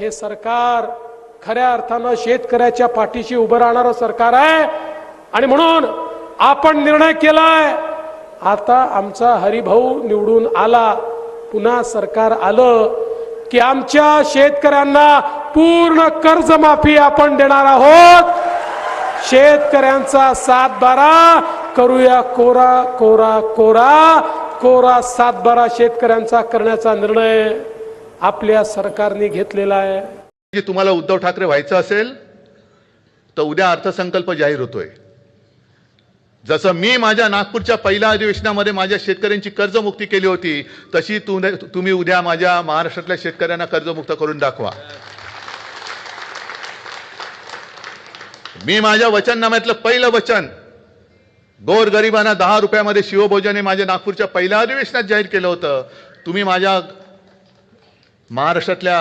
हे सरकार खऱ्या अर्थानं शेतकऱ्याच्या पाठीशी उभं राहणारं सरकार आहे. आणि म्हणून आपण निर्णय केलाय. आता आमचा हरिभाऊ निवडून आला. पुन्हा सरकार आलं की आमच्या शेतकऱ्यांना पूर्ण कर्जमाफी आपण देणार आहोत. शेतकऱ्यांचा सातबारा करूया कोरा कोरा कोरा. कोरा सातबारा शेतकऱ्यांचा करण्याचा निर्णय. आपल्या सरकारने घेतलेला आहे. तुम्हाला उद्धव ठाकरे व्हायचं असेल तर उद्या अर्थसंकल्प जाहीर होतोय. जसं मी माझ्या नागपूरच्या पहिल्या अधिवेशनामध्ये माझ्या शेतकऱ्यांची कर्जमुक्ती केली होती तशी तु- तुम्ही उद्या माझ्या महाराष्ट्रातल्या शेतकऱ्यांना कर्जमुक्त करून दाखवा. मी माझ्या वचननाम्यातलं पहिलं वचन गोर गरिबांना दहा रुपयामध्ये शिवभोजन हे माझ्या नागपूरच्या पहिल्या अधिवेशनात जाहीर केलं होतं. तुम्ही माझ्या महाराष्ट्रातल्या